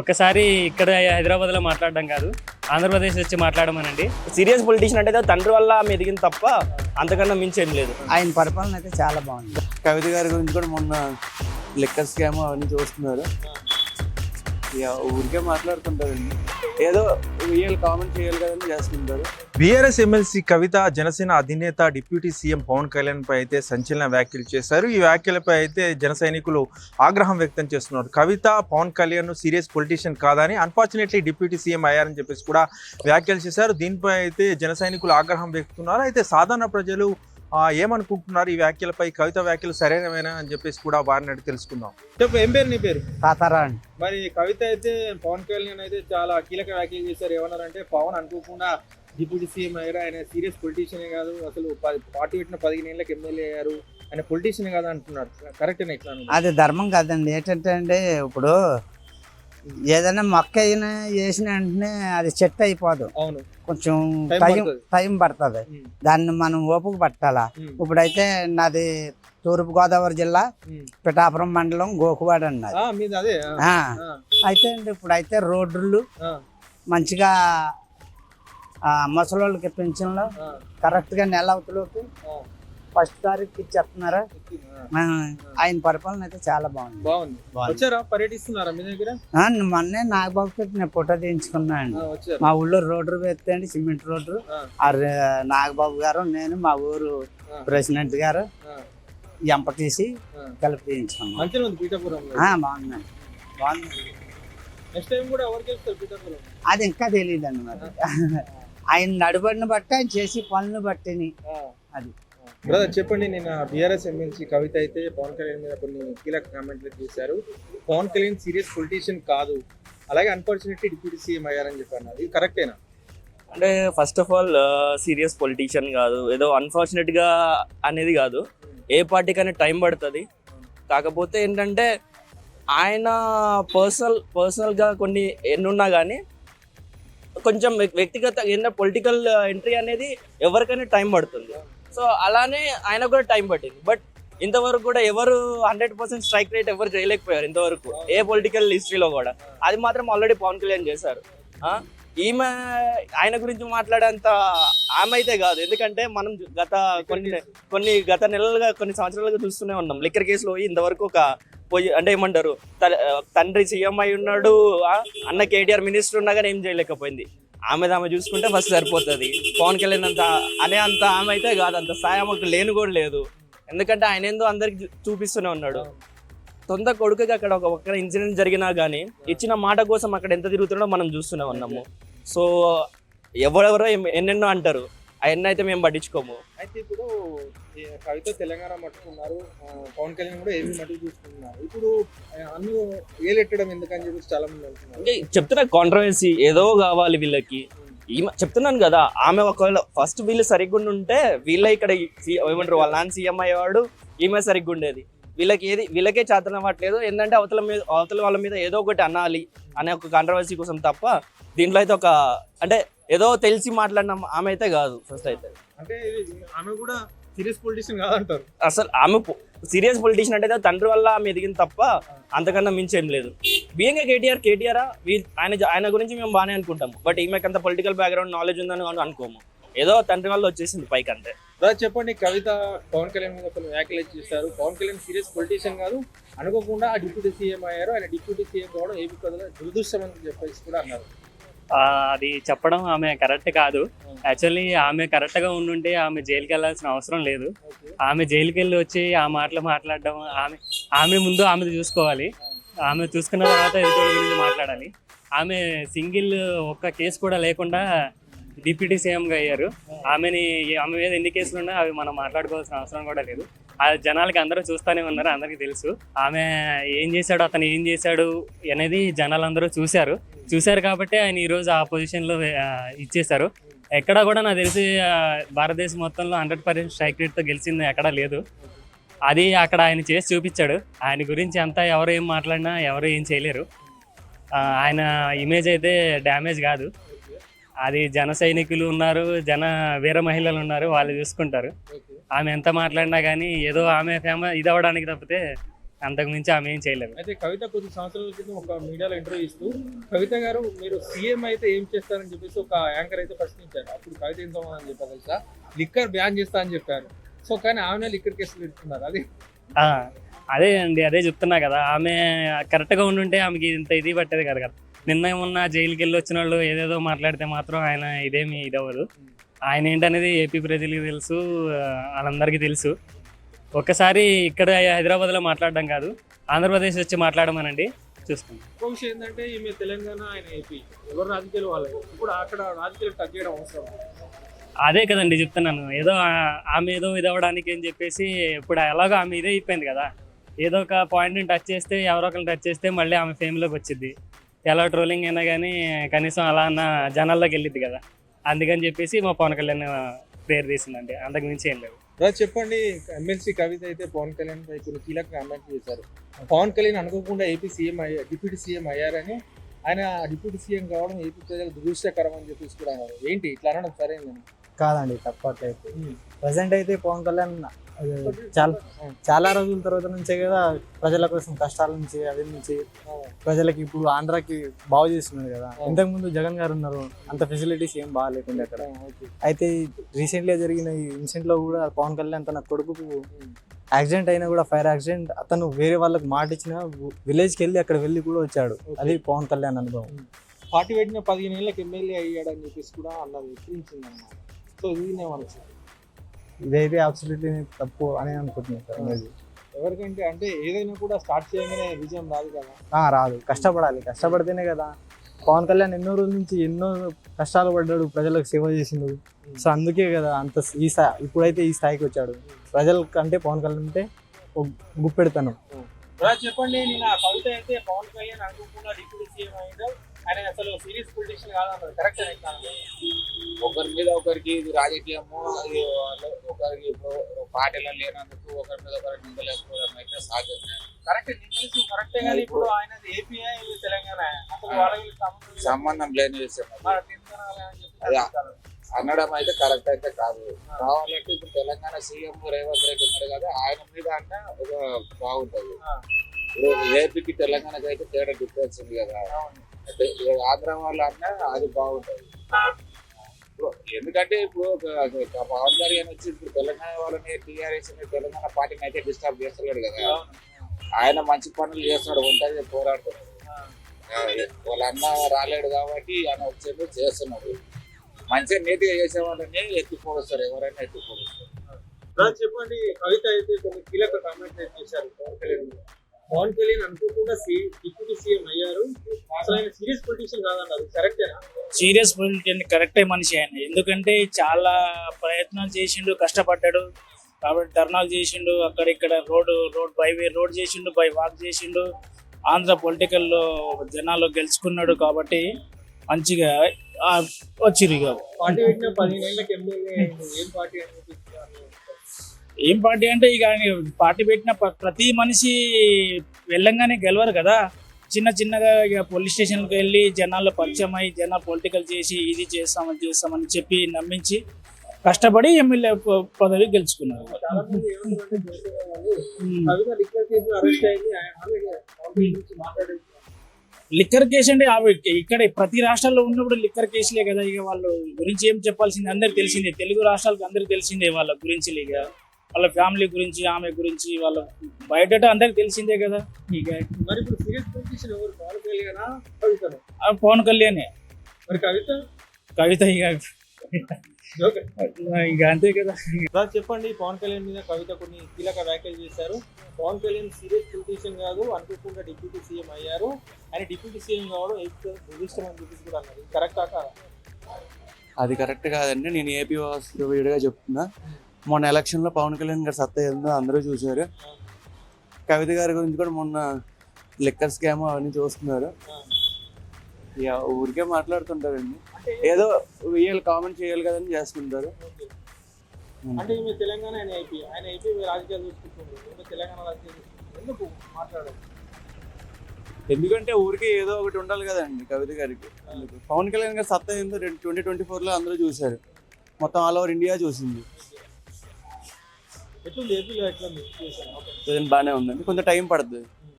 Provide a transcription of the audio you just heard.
ఒక్కసారి ఇక్కడ హైదరాబాద్లో మాట్లాడడం కాదు ఆంధ్రప్రదేశ్ వచ్చి మాట్లాడమనండి. సీరియస్ పొలిటీషియన్ అంటే ఏదో తండ్రి వల్ల ఆమె ఎదిగింది తప్ప అంతకన్నా మించి ఏం లేదు. ఆయన పరిపాలన అయితే చాలా బాగుంది. కవిత గారి గురించి కూడా మొన్న లెక్కర్ స్కామ్ అవన్నీ చూస్తున్నారు. ఇక ఊరికే మాట్లాడుతుంటారండి. ఏదో వీళ్ళు కామెంట్ చేయాలి కదని చేస్తుంటారు. బీఆర్ఎస్ ఎమ్మెల్సీ కవిత జనసేన అధినేత డిప్యూటీ సీఎం పవన్ కళ్యాణ్ పై అయితే సంచలన వ్యాఖ్యలు చేశారు. ఈ వ్యాఖ్యలపై అయితే జన సైనికులు ఆగ్రహం వ్యక్తం చేస్తున్నారు. కవిత పవన్ కళ్యాణ్ సీరియస్ పొలిటీషియన్ కాదని అన్ఫార్చునేట్లీ డిప్యూటీ సీఎం అయ్యారని చెప్పేసి కూడా వ్యాఖ్యలు చేశారు. దీనిపై అయితే జన సైనికులు ఆగ్రహం వ్యక్తున్నారు అయితే సాధారణ ప్రజలు ఏమనుకుంటున్నారు? ఈ వ్యాఖ్యలపై కవిత వ్యాఖ్యలు సరైనవేనా అని చెప్పేసి కూడా వారిని అడిగి తెలుసుకుందాం. చెప్పు ఏం పేరు నీ పేరు? తాతారా అండి మరి కవిత అయితే పవన్ కళ్యాణ్ అయితే చాలా కీలక వ్యాఖ్యలు చేశారు. ఏమన్నారంటే పవన్ అనుకోకుండా డిప్యూటీ సీఎం అయ్యారు. ఆయన సీరియస్ పొలిటీషియనే కాదు. అసలు పార్టీ పెట్టిన పదిహేను ఏళ్ళకి ఎమ్మెల్యే అయ్యారు. ఆయన పొలిటీషియన్ కాదు అంటున్నారు. కరెక్ట్ అది ధర్మం కాదండి. ఏంటంటే అండి ఇప్పుడు ఏదైనా మొక్క అయినా వేసిన వెంటనే అది చెట్టు అయిపోదు. అవును. కొంచెం టైం. టైం పడుతుంది. దాన్ని మనం ఓపిక పట్టాలా? ఇప్పుడైతే నాది తూర్పు గోదావరి జిల్లా. పిఠాపురం మండలం గోకువాడ అన్నది. అయితే అండి ఇప్పుడైతే రోడ్లు మంచిగా ముసలోళ్ళకి పెన్షన్లు ఆ, కరెక్ట్గా నెల అవతలోకి ఫస్ట్ తారీఖు ఇచ్చేస్తున్నారా? ఆయన పరిపాలన అయితే చాలా బాగుంది. బాగుంది. వచ్చారా? పర్యటిస్తున్నారా మీ దగ్గర? ఆ, మొన్నే నాగబాబు పెట్టి నేను ఫోటో తీయించుకున్నా అండి. మా ఊళ్ళో రోడ్డు వేస్తే సిమెంట్ రోడ్డు. నాగబాబు గారు నేను మా ఊరు ప్రెసిడెంట్ గారు ఎంప తీసి. కలిపి తీయించుకున్నాం. బాగుందండి. బాగుంది. అది ఇంకా తెలియదండి మరి ఆయన నడుబడిని బట్టి ఆయన చేసి పనులను బట్టిని. అది. బ్రదర్ చెప్పండి నేను బీఆర్ఎస్ ఎమ్మెల్సీ కవిత అయితే పవన్ కళ్యాణ్ మీద కొన్ని కీలక కామెంట్లు చేశారు పవన్ కళ్యాణ్ సీరియస్ పొలిటీషియన్ కాదు. అలాగే అన్ఫార్చునేట్లీ డిప్యూటీ సీఎం అయ్యారని చెప్పారు అది కరెక్టేనా అంటే first of all serious politician కాదు. ఏదో అన్ఫార్చునేట్గా అనేది కాదు. ఏ పార్టీకైనా టైం పడుతుంది. కాకపోతే ఏంటంటే ఆయన పర్సనల్ పర్సనల్గా కొన్ని ఎన్నున్నా కానీ కొంచెం వ్యక్తిగత ఏంటంటే పొలిటికల్ ఎంట్రీ అనేది ఎవరికైనా టైం పడుతుంది. సో అలానే ఆయన కూడా టైం పట్టింది. బట్ ఇంతవరకు కూడా ఎవరు హండ్రెడ్ పర్సెంట్ స్ట్రైక్ రేట్ ఎవరు చేయలేకపోయారు ఇంతవరకు. ఏ పొలిటికల్ హిస్టరీలో కూడా. అది మాత్రం ఆల్రెడీ పవన్ కళ్యాణ్ చేశారు. ఈమె ఆయన గురించి మాట్లాడేంత ఆమె అయితే కాదు. ఎందుకంటే మనం గత కొన్ని కొన్ని గత నెలలుగా కొన్ని సంవత్సరాలుగా చూస్తూనే ఉన్నాం. లిక్కర్ కేసులో పోయి ఇంతవరకు ఒక పోయి అంటే ఏమంటారు త- తండ్రి సీఎం అయి ఉన్నాడు అన్న కేటీఆర్ మినిస్టర్ ఉన్నా కానీ ఏం చేయలేకపోయింది. ఆమె ఆమె చూసుకుంటే ఫస్ట్ సరిపోతుంది. పవన్ కళ్యాణ్ అంత అనే అంత ఆమె అయితే కాదు అంత సాయం ఆమెకు లేని కూడా లేదు. ఎందుకంటే ఆయన ఏందో అందరికి చూపిస్తూనే ఉన్నాడు. సొంత కొడుకుకి అక్కడ ఒక ఒక్క ఇన్సిడెంట్ జరిగినా కానీ ఇచ్చిన మాట కోసం అక్కడ ఎంత తిరుగుతున్నాడో మనం చూస్తూనే ఉన్నాము. సో ఎవరెవరో ఎన్నెన్నో అంటారు. అవన్నీ అయితే మేము పట్టించుకోము. అయితే ఇప్పుడు కవిత తెలంగాణ మట్టుకున్నారు. పవన్ కళ్యాణ్ కూడా ఏమి మటుకు చూసుకుంటున్నారు. ఇప్పుడు అన్ను ఏలెట్టడం ఎందుకని చెప్పి చాలా మంది అంటున్నారు. అంటే చెప్తున్నా కాంట్రవర్సీ ఏదో కావాలి వీళ్ళకి. ఈమె చెప్తున్నాను కదా ఆమె ఒకవేళ ఫస్ట్ వీళ్ళు సరిగ్గా ఉంటే వీళ్ళే ఇక్కడ ఏమంటారు వాళ్ళ నాన్న సీఎం అయ్యేవాడు ఈమె సరిగ్గా ఉండేది వీళ్ళకి ఏది వీళ్ళకే చేతన అవ్వట్లేదు. ఏంటంటే అవతల మీద అవతల వాళ్ళ మీద ఏదో ఒకటి అనాలి అనే ఒక కాంట్రవర్సీ కోసం తప్ప దీంట్లో అయితే ఒక అంటే ఏదో తెలిసి మాట్లాడిన ఆమె అయితే కాదు ఫస్ట్ అయితే. అంటే ఆమె కూడా సీరియస్ పొలిటీషియన్ కాదంటారు. అసలు ఆమె సీరియస్ పొలిటీషియన్ అంటే తండ్రి వల్ల ఆమె ఎదిగిన తప్ప అంతకన్నా మించి ఏం లేదు. బియ్యంగా కేటీఆర్ కేటీఆర్ ఆయన ఆయన గురించి మేము బాగానే అనుకుంటాము. బట్ ఈమెకి అంత పొలిటికల్ బ్యాక్గ్రౌండ్ నాలెడ్జ్ ఉందని అని అనుకోము. ఏదో తండ్రి వల్ల వచ్చేసింది పైకి అంతే. చెప్పండి కవిత పవన్ కళ్యాణ్ మీద కొన్ని వ్యాఖ్యలు చేశారు. పవన్ కళ్యాణ్ సీరియస్ పొలిటీషియన్ కాదు. అనుకోకుండా ఆ డిప్యూటీ సీఎం అయ్యారు. ఆయన డిప్యూటీ సీఎం కావడం ఏపీ కథలో దురదృష్టం అని చెప్పేసి కూడా అన్నారు. ఆ, అది చెప్పడం ఆమె కరెక్ట్ కాదు. యాక్చువల్లీ ఆమె కరెక్ట్గా ఉండుంటే ఆమె జైలుకి వెళ్ళాల్సిన అవసరం లేదు. ఆమె జైలుకి వెళ్ళి వచ్చి ఆ మాటలు మాట్లాడడం ఆమె ఆమె ముందు ఆమె చూసుకోవాలి. ఆమె చూసుకున్న తర్వాత ఎదుటి గురించి మాట్లాడాలి. ఆమె సింగిల్ ఒక్క కేసు కూడా లేకుండా డిప్యూటీ సీఎంగా అయ్యారు. ఆమెని ఆమె మీద ఎన్ని కేసులు ఉన్నా అవి మనం మాట్లాడుకోవాల్సిన అవసరం కూడా లేదు. ఆ జనాలకి అందరూ చూస్తూనే ఉన్నారు అందరికీ తెలుసు. ఆమె ఏం చేశాడు అతను ఏం చేశాడు అనేది జనాలందరూ చూశారు. చూశారు కాబట్టి ఆయన ఈరోజు ఆ పొజిషన్లో ఇచ్చేశారు. ఎక్కడ కూడా నాకు తెలిసి భారతదేశం మొత్తంలో హండ్రెడ్ పర్సెంట్ స్ట్రైక్ రేట్తో గెలిచింది ఎక్కడా లేదు. అది అక్కడ ఆయన చేసి చూపించాడు. ఆయన గురించి అంతా ఎవరు ఏం మాట్లాడినా ఎవరు ఏం చేయలేరు. ఆయన ఇమేజ్ అయితే డ్యామేజ్ కాదు. అది జన సైనికులు ఉన్నారు జన వీర మహిళలు ఉన్నారు వాళ్ళు చూసుకుంటారు. ఆమె ఎంత మాట్లాడినా కానీ ఏదో ఆమె ఫేమ ఇది అవ్వడానికి తప్పితే అంతకు మించి ఆమె ఏం చేయలేదు. అయితే కవిత కొద్ది సంవత్సరాల క్రితం ఒక మీడియాలో ఇంటర్వ్యూ ఇస్తూ కవిత గారు మీరు సీఎం అయితే ఏం చేస్తారని చెప్పేసి ఒక యాంకర్ అయితే ప్రశ్నించారు. అప్పుడు కవిత ఏం సమాధానం చెప్పారు తెలుసా? లిక్కర్ బ్యాన్ చేస్తా అని చెప్పారు. సో కానీ ఆమె లిక్కర్ కేసులు పెడుతున్నారు అది ఆ, అదే అండి అదే చెప్తున్నా కదా. ఆమె కరెక్ట్గా ఉండుంటే ఆమెకి ఇంత ఇది పట్టేది కదా కదా. నిన్న ఉన్న జైలుకి వెళ్ళి వచ్చిన వాళ్ళు ఏదేదో మాట్లాడితే మాత్రం ఆయన ఇదేమి ఇది అవ్వదు. ఆయన ఏంటనేది ఏపీ ప్రజలకి తెలుసు వాళ్ళందరికీ తెలుసు. ఒక్కసారి ఇక్కడ హైదరాబాద్లో మాట్లాడడం కాదు ఆంధ్రప్రదేశ్ వచ్చి మాట్లాడమనండి. చూస్తాం. ఇంకో విషయం ఏంటంటే ఈమె తెలంగాణ ఆయన ఏపీ. ఎవరు రాజకీయాలు వాళ్ళే ఇప్పుడు అక్కడ రాజకీయాలు టచ్ చేయడం అవసరం. అదే కదండి చెప్తున్నాను. ఏదో ఆమె ఏదో ఇది అవ్వడానికి అని చెప్పేసి ఇప్పుడు ఎలాగో ఆమె ఇదే అయిపోయింది కదా. ఏదో ఒక పాయింట్ని టచ్ చేస్తే ఎవరో ఒకరిని టచ్ చేస్తే మళ్ళీ ఆమె ఫేమ్లోకి వచ్చింది ఎలా ట్రోలింగ్ అయినా కానీ కనీసం అలా అన్న జనాల్లోకి వెళ్ళిద్ది కదా. అందుకని చెప్పేసి మా పవన్ కళ్యాణ్ ప్రేయర్ తీసిందండి. అంతకు మించి ఏం లేదు. రాజు చెప్పండి. ఎమ్మెల్సీ కవిత అయితే పవన్ కళ్యాణ్ పై కొన్ని కీలక కామెంట్ చేశారు. పవన్ కళ్యాణ్ అనుకోకుండా ఏపీ సీఎం అయ్యా డిప్యూటీ సీఎం అయ్యారని ఆయన డిప్యూటీ సీఎం కావడం ఏపీ ప్రజలకు దురదృష్టకరం అని చెప్పేసి కూడా అన్నారు. ఏంటి? ఇట్లా అనడం సరైందని కాదండి తప్పట్లేదు. ప్రజెంట్ అయితే పవన్ కళ్యాణ్ చాలా చాలా రోజుల తర్వాత నుంచే కదా ప్రజల కోసం కష్టాల నుంచి అవి నుంచి ప్రజలకి ఇప్పుడు ఆంధ్రాకి బాగు చేస్తున్నారు కదా. ఇంతకు ముందు జగన్ గారు ఉన్నారు అంత ఫెసిలిటీస్ ఏం బాగాలేకుండా అక్కడ. అయితే రీసెంట్గా జరిగిన ఈ ఇన్సిడెంట్లో కూడా పవన్ కళ్యాణ్ తన కొడుకుకు యాక్సిడెంట్ అయినా కూడా ఫైర్ యాక్సిడెంట్ అతను వేరే వాళ్ళకి మాట ఇచ్చిన విలేజ్కి వెళ్ళి అక్కడ వెళ్ళి కూడా వచ్చాడు. అది పవన్ కళ్యాణ్ అనుభవం. పార్టీ పెట్టిన పదిహేను ఏళ్ళకి ఎమ్మెల్యే అయ్యాడని చెప్పేసి కూడా అన్నది అనమాట సో ఇది ఏమనొచ్చు ఇదైతే అబ్సల్యూట్లీ తప్పు అని అనుకుంటున్నాను సార్. ఎవరికంటే అంటే ఏదైనా కూడా స్టార్ట్ చేయగానే విజయం రాదు కదా. రాదు. కష్టపడాలి. కష్టపడితేనే కదా. పవన్ కళ్యాణ్ ఎన్నో రోజుల నుంచి ఎన్నో కష్టాలు పడ్డాడు ప్రజలకు సేవ చేసిండు. సో అందుకే కదా అంత ఈ స్థాయి ఇప్పుడైతే ఈ స్థాయికి వచ్చాడు. ప్రజల కంటే పవన్ కళ్యాణ్ అంటే గుప్పెడతాను. చెప్పండి. నేను కవిత అయితే పవన్ కళ్యాణ్ అనుకోకుండా డిప్యూటీ సీఎం అయ్యాడు. ఆయన అసలు సీరియస్ పొలిటీషియన్ కాదన్నారు. కరెక్ట్ ఒకరి మీద ఒకరికి ఇది రాజకీయము అది ఒకరికి ఇప్పుడు పార్టీలో లేనందుకు ఒకరి మీద ఒకరి నిందలేసుకోవడం అయితే సహజమే కరెక్ట్ నిన్న కరెక్టే కానీ ఇప్పుడు ఆయన ఏపీ తెలంగాణ. అసలు వాళ్ళకి సంబంధం లేని విషయం. అనడం అయితే కరెక్ట్ అయితే కాదు. కావాలంటే ఇప్పుడు తెలంగాణ సీఎం రేవంత్ రెడ్డి ఉన్నారు కదా ఆయన మీద అన్న ఒక బాగుంటది. ఇప్పుడు ఏపీకి తెలంగాణకి అయితే తేడా డిఫరెన్స్ ఉంది కదా. ఆంధ్ర వాళ్ళు అన్న అది బాగుంటది. ఇప్పుడు ఎందుకంటే ఇప్పుడు పవన్ కళ్యాణ్ వచ్చి ఇప్పుడు తెలంగాణ వాళ్ళని టీఆర్ఎస్ తెలంగాణ పార్టీని అయితే డిస్టర్బ్ చేస్తలేడు కదా. ఆయన మంచి పనులు చేస్తున్నాడు ఉంటుంది పోరాడుతున్నాడు. వాళ్ళ అన్న రాలేడు కాబట్టి ఆయన వచ్చేది చేస్తున్నాడు. మంచిగా నీట్గా చేసే వాళ్ళని ఎత్తిపోడుస్తారు ఎవరైనా ఎత్తిపోడుస్తారు చెప్పండి కవిత అయితే కొన్ని కీలక అయితే చేశారు? పవన్ కళ్యాణ్ మీద. పవన్ కళ్యాణ్ అనుకోకుండా డిప్యూటీ సీఎం అయ్యారు. అసలు ఆయన సీరియస్ పొలిటీషియన్ కాదన్నారు. కరెక్టేనా సీరియస్ పొలిటియన్ కరెక్టే మనిషి ఆయన. ఎందుకంటే చాలా ప్రయత్నాలు చేసిండు కష్టపడ్డాడు. కాబట్టి ధర్నాలు చేసిండు అక్కడ ఇక్కడ road road by way road చేసిండు బై వాక్ చేసిండు. ఆంధ్ర పొలిటికల్లో జనాలు గెలుచుకున్నాడు కాబట్టి మంచిగా ఆ, వచ్చిర్రు ఇక. పార్టీ పెట్టిన పదిహేను ఏళ్ళకి ఎమ్మెల్యే ఏం పార్టీ అని ఏం పార్టీ అంటే ఇక పార్టీ పెట్టిన ప్ర- ప్రతి మనిషి వెళ్ళంగానే గెలవరు కదా. చిన్న చిన్నగా ఇక పోలీస్ స్టేషన్కి వెళ్ళి జనాల్లో పరిచయం అయ్యి జనాలు పొలిటికల్ చేసి ఇది చేస్తామని చేస్తామని చెప్పి నమ్మించి కష్టపడి ఎమ్మెల్యే పదవి గెలుచుకున్నారు. లిక్కర్ కేసు అంటే ఇక్కడ ప్రతి రాష్ట్రాల్లో ఉన్నప్పుడు లిక్కర్ కేసులే కదా. ఇక వాళ్ళు గురించి ఏం చెప్పాల్సింది? అందరికి తెలిసిందే. తెలుగు రాష్ట్రాలకు అందరికి తెలిసిందే వాళ్ళ గురించి ఇక. వాళ్ళ ఫ్యామిలీ గురించి ఆమె గురించి వాళ్ళ బయట అందరికి తెలిసిందే కదా. ఇక మరి ఇప్పుడు సీరియస్ పొలిటీషియన్ ఎవరు? పవన్ కళ్యాణా పవన్ కళ్యాణే. మరి కవిత? కవిత ఇక. ఇక అంతే కదా. చెప్పండి పవన్ కళ్యాణ్ మీద కవిత కొన్ని కీలక వ్యాఖ్యలు చేశారు. పవన్ కళ్యాణ్ సీరియస్ పొలిటీషియన్ కాదు అనుకోకుండా డిప్యూటీ సీఎం అయ్యారు. ఆయన డిప్యూటీ సీఎం కావడం ఏపీ దురదృష్టం అని చెప్పేసి కూడా అన్నారు. కరెక్టా కాదా? అది కరెక్ట్ కాదండి. నేను ఏపీ వీడిగా చెప్తున్నా. మొన్న ఎలక్షన్లో పవన్ కళ్యాణ్ గారు సత్తా ఏందో అందరూ చూశారు. కవిత గారి గురించి కూడా మొన్న లిక్కర్ స్కామ్ అవన్నీ చూస్తున్నారు. ఊరికే మాట్లాడుతుంటారండి. ఏదో వీళ్ళు కామెంట్ చేయాలి కదని చేస్తుంటారు. ఓకే. అంటే ఈమె తెలంగాణ ఆయన రాజకీయాలు చూసుకుంటున్నారు. తెలంగాణ రాజకీయాలు చూసుకుంటున్నారు? ఎందుకు మాట్లాడారు? ఎందుకంటే ఊరికి ఏదో ఒకటి ఉండాలి కదండి కవిత గారికి. పవన్ కళ్యాణ్ గారు సత్తా ఏందో ట్వంటీ ట్వంటీ ఫోర్లో అందరూ చూశారు. మొత్తం ఆల్ ఓవర్ ఇండియా చూసింది. ఎట్లుంది? ఏపీలో ఎట్లుంది సిచ్యువేషన్ ప్రజెంట్ బాగానే ఉందండి. కొంచెం టైం పడుతుంది